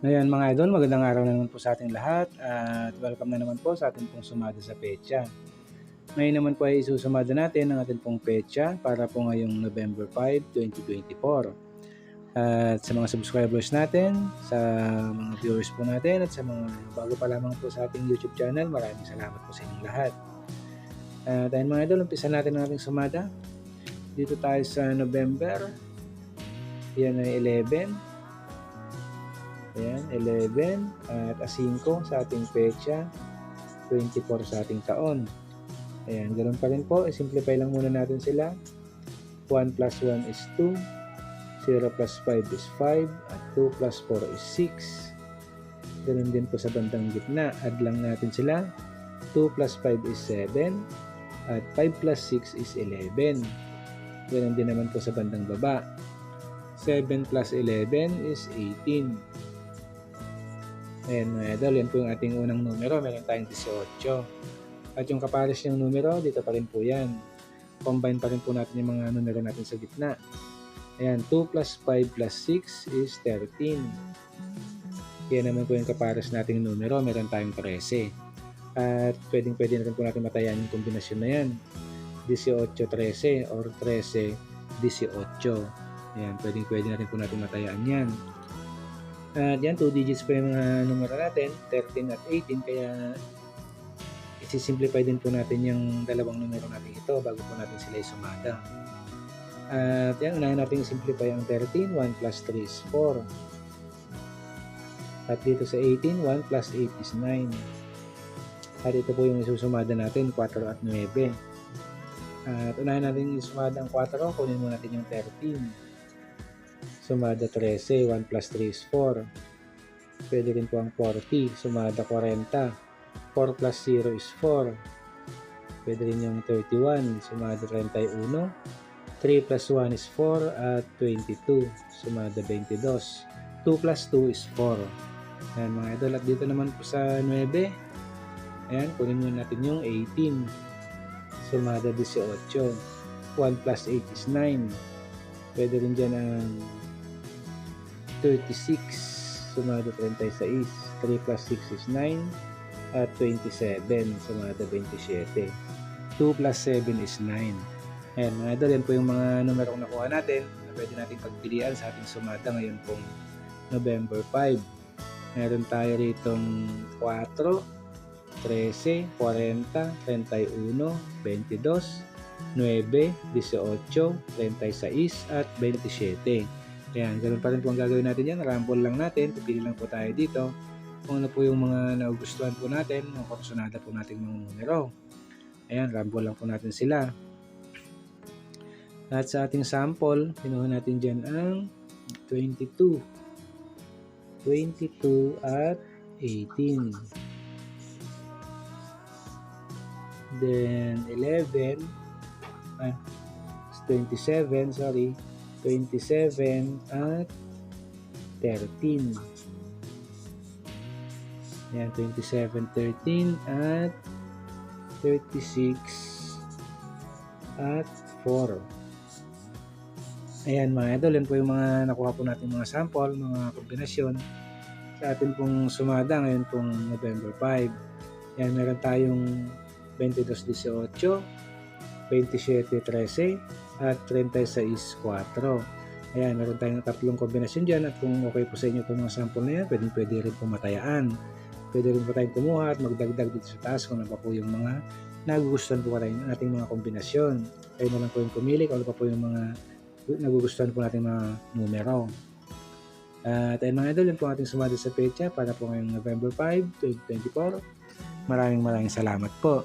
Ngayon mga idol, magandang araw na naman po sa ating lahat at welcome na naman po sa ating pong sumada sa pecha. Ngayon naman po ay isusumada natin ang ating pong pecha para po ngayong November 5, 2024. At sa mga subscribers natin, sa mga viewers po natin at sa mga bago pa lamang po sa ating YouTube channel, maraming salamat po sa inyong lahat. At ayun mga idol, umpisa natin ang ating sumada. Dito tayo sa November. Yan ay 11. Ayan, 11 at a 5 sa ating pecha, 24 sa ating taon. Ayan, ganun pa rin po. I-simplify lang muna natin sila. 1 plus 1 is 2, 0 plus 5 is 5, at 2 plus 4 is 6. Ganun din po sa bandang gitna. Add lang natin sila. 2 plus 5 is 7, at 5 plus 6 is 11. Ganun din naman po sa bandang baba. 7 plus 11 is 18. Mga idol, yan po yung ating unang numero. Meron tayong 18. At yung kapares ng numero, dito pa rin po yan. Combine pa rin po natin yung mga numero natin sa gitna. Ayan, 2 plus 5 plus 6 is 13. Yan naman po yung kapares nating numero. Meron tayong 13. At pwedeng pwede na rin po natin matayan yung kombinasyon na yan. 18-13 or 13-18. Ayan, pwedeng pwede na rin po natin matayaan yan. At yan, 2 digits pa yung mga numero natin, 13 at 18, kaya isi-simplify din po natin yung dalawang numero natin ito bago po natin sila isumada. At yan, unahin natin simplify ang 13, 1 plus 3 is 4. At dito sa 18, 1 plus 8 is 9. At ito po yung isusumada natin, 4 at 9. At unahin natin isumada ang 4, kunin mo natin yung 13 sumada 13, 1 plus 3 is 4. Pwede rin po ang 40, sumada 40. 4 plus 0 is 4. Pwede rin yung 31, sumada 31. 3 plus 1 is 4 at 22, sumada 22. 2 plus 2 is 4. Ayan mga idol, at dito naman po sa 9, ayan, kunin muna natin yung 18, sumada 18. 1 plus 8 is 9. Pwede rin dyan ang 36 sumado 36 3 plus 6 is 9 at 27 sumado 27 2 plus 7 is 9 ayan mga idol yan po yung mga numero nakuha natin na pwede natin pagpilian sa ating sumada ngayon pong November 5 meron tayo ritong 4 13, 40, 31, 22, 9, 18, 36 at 27 Ayan, ganun pa rin po ang gagawin natin yan. Rumble lang natin. Pipili lang po tayo dito. Kung ano po yung mga nagugustuhan po natin, mga kursunada po natin mga numero. Ayan, rumble lang po natin sila. At sa ating sample, pinuha natin dyan ang 22. 22 at 18. Then 11, ah, 27, sorry, 27 at 13. Ayan, 27, 13 at 36 at 4. Ayan mga idol, yan po yung mga nakuha po natin mga sample, mga kombinasyon sa atin pong sumada ngayon pong November 5. Ayan, meron tayong 22-18, 27-13, at 36-4. Ayan, meron tayong tatlong kombinasyon dyan at kung okay po sa inyo itong mga sample na yan, pwede, pwede rin po matayaan. Pwede rin po tayong kumuha at magdagdag dito sa taas kung ano po yung mga nagugustuhan po natin ating mga kombinasyon. Kayo na lang po yung pumili kung ano pa po yung mga nagugustuhan po natin mga numero. At ayun mga idol, yun po ating sumada sa pecha para po ngayong November 5, 2024. Maraming maraming salamat po.